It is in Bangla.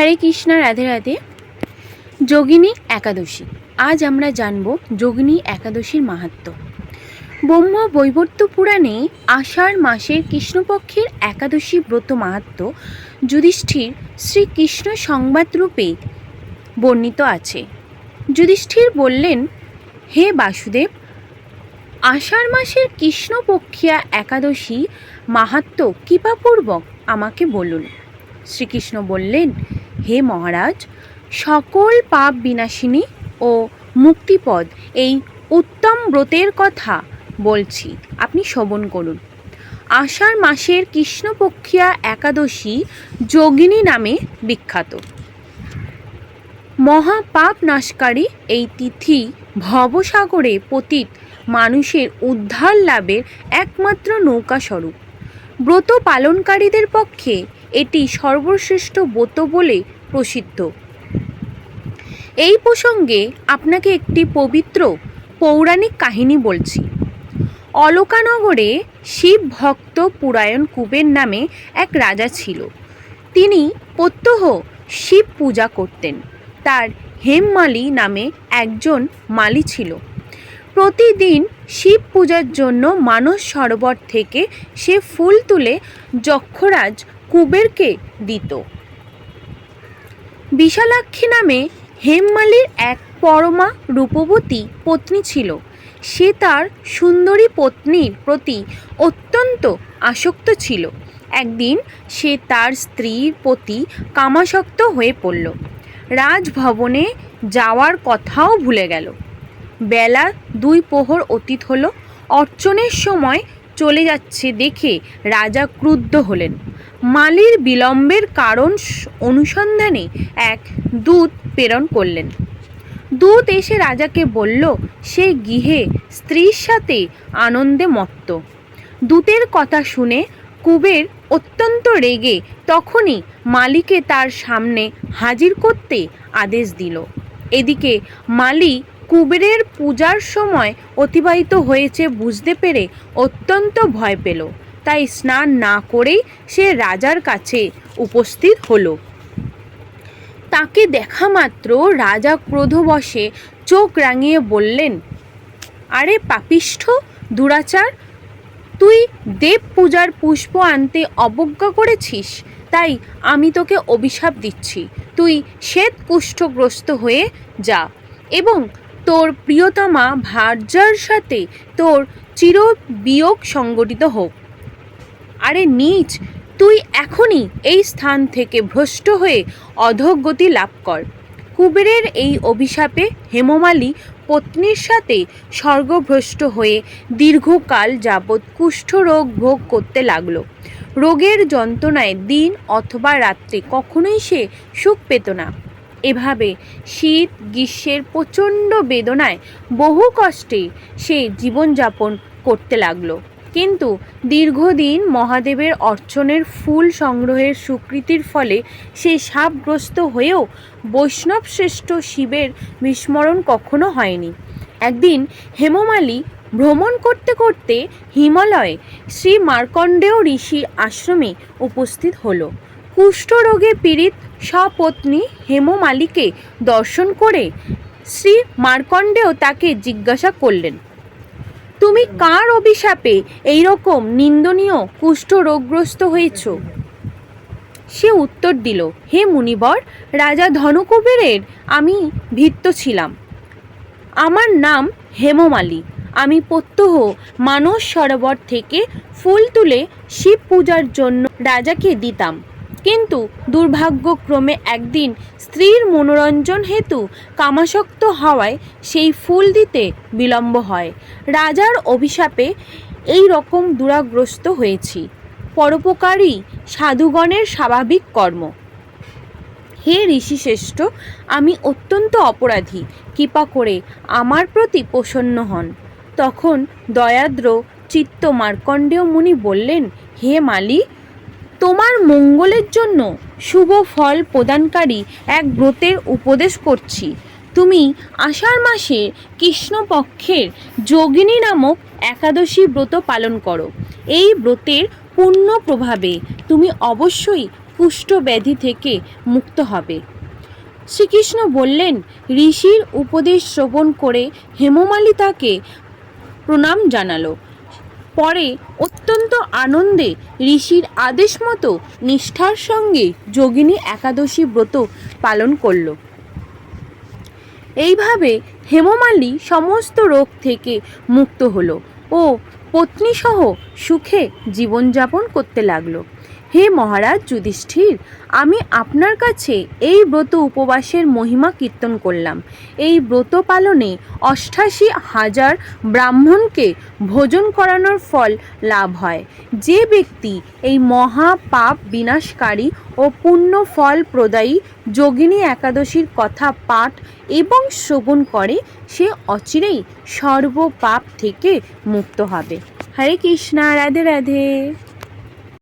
হরে কৃষ্ণ, রাধে রাধে। যোগিনী একাদশী। আজ আমরা জানব যোগিনী একাদশীর মাহাত্ম্য ব্রহ্ম বৈবর্ত পুরাণে আষাঢ় মাসের কৃষ্ণপক্ষের একাদশী ব্রত মাহাত্ম্য যুধিষ্ঠির শ্রীকৃষ্ণ সংবাদ রূপে বর্ণিত আছে। যুধিষ্ঠির বললেন, হে বাসুদেব, আষাঢ় মাসের কৃষ্ণপক্ষিয়া একাদশী মাহাত্ম্য কৃপাপূর্বক আমাকে বলুন। শ্রীকৃষ্ণ বললেন হে মহারাজ, সকল পাপ বিনাশিনী ও মুক্তিপদ এই উত্তম ব্রতের কথা বলছি, আপনি শ্রবণ করুন। আষাঢ় মাসের কৃষ্ণপক্ষিয়া একাদশী যোগিনী নামে বিখ্যাত। মহাপাপ নাশকারী এই তিথি ভবসাগরে পতিত মানুষের উদ্ধার লাভের একমাত্র নৌকা স্বরূপ ব্রত পালনকারীদের পক্ষে এটি সর্বশ্রেষ্ঠ ব্রত বলে প্রসিদ্ধ। এই প্রসঙ্গে আপনাকে একটি পবিত্র পৌরাণিক কাহিনী বলছি। অলকানগরে শিব ভক্ত পুরায়ণ কুবের নামে এক রাজা ছিল। তিনি প্রত্যহ শিব পূজা করতেন। তার হেমমালি নামে একজন মালি ছিল। প্রতিদিন শিব পূজার জন্য মানস সরোবর থেকে সে ফুল তুলে যক্ষরাজ কুবেরকে দিত। বিশালাক্ষী নামে হেমমালির এক পরমা রূপবতী পত্নী ছিল। সে তার সুন্দরী পত্নীর প্রতি অত্যন্ত আসক্ত ছিল। একদিন সে তার স্ত্রীর প্রতি কামাসক্ত হয়ে পড়ল। রাজভবনে যাওয়ার কথাও ভুলে গেল। বেলা দুই প্রহর অতীত হলো। অর্চনের সময় চলে যাচ্ছে দেখে রাজা ক্রুদ্ধ হলেন। মালির বিলম্বের কারণ অনুসন্ধানে এক দূত প্রেরণ করলেন। দূত এসে রাজাকে বলল, সে গৃহে স্ত্রীর সাথে আনন্দে মত্ত। দূতের কথা শুনে কুবের অত্যন্ত রেগে তখনই মালিকে তার সামনে হাজির করতে আদেশ দিল। এদিকে মালি কুবেরের পূজার সময় অতিবাহিত হয়েছে বুঝতে পেরে অত্যন্ত ভয় পেল। তাই স্নান না করেই সে রাজার কাছে উপস্থিত হলো। তাকে দেখা মাত্র রাজা ক্রোধবশে চোখ রাঙিয়ে বললেন, আরে পাপিষ্ঠ দুরাচার, তুই দেব পূজার পুষ্প আনতে অবজ্ঞা করেছিস, তাই আমি তোকে অভিশাপ দিচ্ছি। তুই শ্বেত কুষ্ঠগ্রস্ত হয়ে যা এবং তোর প্রিয়তমা ভার্যার সাথে তোর চির বিয়োগ সংগঠিত হোক। আরে নীচ, তুই এখনই এই স্থান থেকে ভ্রষ্ট হয়ে অধোগতি লাভ কর। কুবেরের এই অভিশাপে হেমমালী পত্নীর সাথে স্বর্গভ্রষ্ট হয়ে দীর্ঘকাল যাবৎ কুষ্ঠরোগ ভোগ করতে লাগল। রোগের যন্ত্রণায় দিন অথবা রাত্রে কখনোই সে সুখ পেত না। এভাবে শীত, গ্রীষ্মের প্রচণ্ড বেদনায় বহু কষ্টে সে জীবনযাপন করতে লাগল। কিন্তু দীর্ঘদিন মহাদেবের অর্চনের ফুল সংগ্রহের স্বীকৃতির ফলে সে সাপগ্রস্ত হয়েও বৈষ্ণব শ্রেষ্ঠ শিবের বিস্মরণ কখনো হয়নি। একদিন হেমমালী ভ্রমণ করতে করতে হিমালয়ে শ্রী মার্কণ্ডেয় ঋষির আশ্রমে উপস্থিত হলো। কুষ্ঠরোগে পীড়িত সপত্নী হেমমালীকে দর্শন করে শ্রী মার্কণ্ডেয় তাকে জিজ্ঞাসা করলেন, তুমি কার অভিশাপে এইরকম নিন্দনীয় কুষ্ঠ রোগগ্রস্ত হয়েছ? সে উত্তর দিল, হে মুনিবর, রাজা ধনকুবেরের আমি ভিত্ত ছিলাম। আমার নাম হেমমালি আমি প্রত্যহ মানস সরোবর থেকে ফুল তুলে শিব পূজার জন্য রাজাকে দিতাম। কিন্তু দুর্ভাগ্যক্রমে একদিন স্ত্রীর মনোরঞ্জন হেতু কামাসক্ত হওয়ায় সেই ফুল দিতে বিলম্ব হয়। রাজার অভিশাপে এই রকম দুরাগ্রস্ত হয়েছি। পরোপকারী সাধুগণের স্বাভাবিক কর্ম। হে ঋষিশ্রেষ্ঠ, আমি অত্যন্ত অপরাধী। কৃপা করে আমার প্রতি প্রসন্ন হন। তখন দয়াদ্র চিত্ত মার্কণ্ডেয় মুনি বললেন, হে মালি তোমার মঙ্গলের জন্য শুভ ফল প্রদানকারী এক ব্রতের উপদেশ করছি। তুমি আষাঢ় মাসে কৃষ্ণপক্ষের যোগিনী নামক একাদশী ব্রত পালন করো। এই ব্রতের পূর্ণ প্রভাবে তুমি অবশ্যই কুষ্ঠ ব্যাধি থেকে মুক্ত হবে। শ্রীকৃষ্ণ বললেন, ঋষির উপদেশ শ্রবণ করে হেমমালী তাকে প্রণাম জানালো। পরে অত্যন্ত আনন্দে ঋষির আদেশ মতো নিষ্ঠার সঙ্গে যোগিনী একাদশী ব্রত পালন করল। এইভাবে হেমমালি সমস্ত রোগ থেকে মুক্ত হলো ও পত্নীসহ সুখে জীবনযাপন করতে লাগল। হে মহারাজ যুধিষ্ঠির, আমি আপনার কাছে এই ব্রত উপবাসের মহিমা কীর্তন করলাম। এই ব্রত পালনে অষ্টাশি হাজার ব্রাহ্মণকে ভোজন করানোর ফল লাভ হয়। যে ব্যক্তি এই মহা পাপ বিনাশকারী ও পুণ্য ফল প্রদায়ী যোগিনী একাদশীর কথা পাঠ এবং শ্রবণ করে, সে অচিরেই সর্ব পাপ থেকে মুক্ত হবে। হরে কৃষ্ণা, রাধে রাধে।